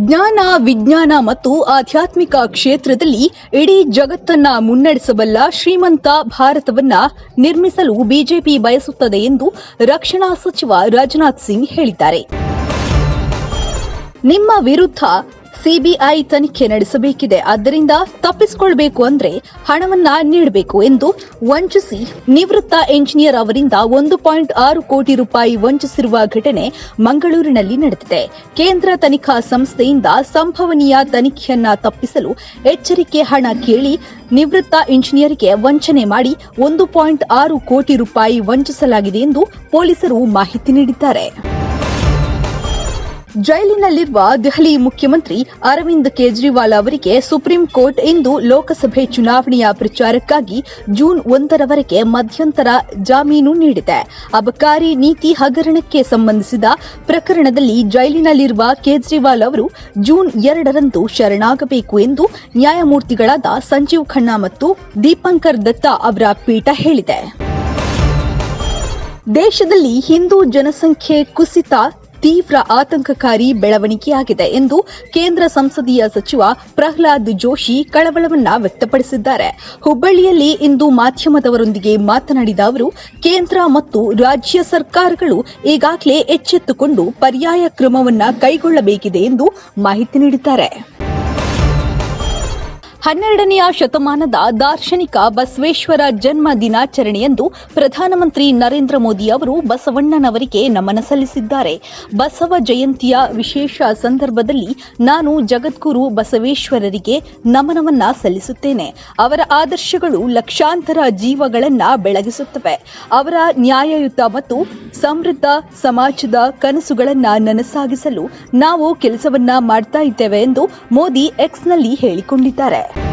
ಜ್ಞಾನ, ವಿಜ್ಞಾನ ಮತ್ತು ಆಧ್ಯಾತ್ಮಿಕ ಕ್ಷೇತ್ರದಲ್ಲಿ ಇಡೀ ಜಗತ್ತನ್ನ ಮುನ್ನಡೆಸಬಲ್ಲ ಶ್ರೀಮಂತ ಭಾರತವನ್ನ ನಿರ್ಮಿಸಲು ಬಿಜೆಪಿ ಬಯಸುತ್ತದೆ ಎಂದು ರಕ್ಷಣಾ ಸಚಿವ ರಾಜನಾಥ್ ಸಿಂಗ್ ಹೇಳಿದ್ದಾರೆ. ನಿಮ್ಮ ವಿರುದ್ಧ ಸಿಬಿಐ ತನಿಖೆ ನಡೆಸಬೇಕಿದೆ. ಆದ್ದರಿಂದ ತಪ್ಪಿಸಿಕೊಳ್ಬೇಕು ಅಂದ್ರೆ ಹಣವನ್ನ ನೀಡಬೇಕು ಎಂದು ವಂಚಿಸಿ ನಿವೃತ್ತ ಎಂಜಿನಿಯರ್ ಅವರಿಂದ ಒಂದು ಪಾಯಿಂಟ್ ಆರು ಕೋಟಿ ರೂಪಾಯಿ ವಂಚಿಸಿರುವ ಘಟನೆ ಮಂಗಳೂರಿನಲ್ಲಿ ನಡೆದಿದೆ. ಕೇಂದ್ರ ತನಿಖಾ ಸಂಸ್ಥೆಯಿಂದ ಸಂಭವನೀಯ ತನಿಖೆಯನ್ನ ತಪ್ಪಿಸಲು ಎಚ್ಚರಿಕೆ ಹಣ ಕೇಳಿ ನಿವೃತ್ತ ಇಂಜಿನಿಯರ್ಗೆ ವಂಚನೆ ಮಾಡಿ ಒಂದು ಪಾಯಿಂಟ್ ಆರು ಕೋಟಿ ರೂಪಾಯಿ ವಂಚಿಸಲಾಗಿದೆ ಎಂದು ಪೊಲೀಸರು ಮಾಹಿತಿ ನೀಡಿದ್ದಾರೆ. ಜೈಲಿನಲ್ಲಿರುವ ದೆಹಲಿ ಮುಖ್ಯಮಂತ್ರಿ ಅರವಿಂದ್ ಕೇಜ್ರಿವಾಲ್ ಅವರಿಗೆ ಸುಪ್ರೀಂ ಕೋರ್ಟ್ ಇಂದು ಲೋಕಸಭೆ ಚುನಾವಣೆಯ ಪ್ರಚಾರಕ್ಕಾಗಿ ಜೂನ್ ಒಂದರವರೆಗೆ ಮಧ್ಯಂತರ ಜಾಮೀನು ನೀಡಿದೆ. ಅಬಕಾರಿ ನೀತಿ ಹಗರಣಕ್ಕೆ ಸಂಬಂಧಿಸಿದ ಪ್ರಕರಣದಲ್ಲಿ ಜೈಲಿನಲ್ಲಿರುವ ಕೇಜ್ರಿವಾಲ್ ಅವರು ಜೂನ್ ಎರಡರಂದು ಶರಣಾಗಬೇಕು ಎಂದು ನ್ಯಾಯಮೂರ್ತಿಗಳಾದ ಸಂಜೀವ್ ಖನ್ನಾ ಮತ್ತು ದೀಪಂಕರ್ ದತ್ತಾ ಅವರ ಪೀಠ ಹೇಳಿದೆ. ದೇಶದಲ್ಲಿ ಹಿಂದೂ ಜನಸಂಖ್ಯೆ ಕುಸಿತ ತೀವ್ರ ಆತಂಕಕಾರಿ ಬೆಳವಣಿಗೆಯಾಗಿದೆ ಎಂದು ಕೇಂದ್ರ ಸಂಸದೀಯ ಸಚಿವ ಪ್ರಹ್ಲಾದ್ ಜೋಶಿ ಕಳವಳವನ್ನ ವ್ಯಕ್ತಪಡಿಸಿದ್ದಾರೆ. ಹುಬ್ಬಳ್ಳಿಯಲ್ಲಿ ಇಂದು ಮಾಧ್ಯಮದವರೊಂದಿಗೆ ಮಾತನಾಡಿದ ಅವರು, ಕೇಂದ್ರ ಮತ್ತು ರಾಜ್ಯ ಸರ್ಕಾರಗಳು ಈಗಾಗಲೇ ಎಚ್ಚೆತ್ತುಕೊಂಡು ಪರ್ಯಾಯ ಕ್ರಮವನ್ನು ಕೈಗೊಳ್ಳಬೇಕಿದೆ ಎಂದು ಮಾಹಿತಿ ನೀಡಿದ್ದಾರೆ. ಹನ್ನೆರಡನೆಯ ಶತಮಾನದ ದಾರ್ಶನಿಕ ಬಸವೇಶ್ವರ ಜನ್ಮ ದಿನಾಚರಣೆಯಂದು ಪ್ರಧಾನಮಂತ್ರಿ ನರೇಂದ್ರ ಮೋದಿ ಅವರು ಬಸವಣ್ಣನವರಿಗೆ ನಮನ ಸಲ್ಲಿಸಿದ್ದಾರೆ. ಬಸವ ಜಯಂತಿಯ ವಿಶೇಷ ಸಂದರ್ಭದಲ್ಲಿ ನಾನು ಜಗದ್ಗುರು ಬಸವೇಶ್ವರರಿಗೆ ನಮನವನ್ನ ಸಲ್ಲಿಸುತ್ತೇನೆ. ಅವರ ಆದರ್ಶಗಳು ಲಕ್ಷಾಂತರ ಜೀವಗಳನ್ನ ಬೆಳಗಿಸುತ್ತವೆ. ಅವರ ನ್ಯಾಯಯುತ ಮತ್ತು ಸಮೃದ್ಧ ಸಮಾಜದ ಕನಸುಗಳನ್ನ ನನಸಾಗಿಸಲು ನಾವು ಕೆಲಸವನ್ನ ಮಾಡ್ತಾ ಇದ್ದೇವೆ ಎಂದು ಮೋದಿ ಎಕ್ಸ್ನಲ್ಲಿ ಹೇಳಿಕೊಂಡಿದ್ದಾರೆ.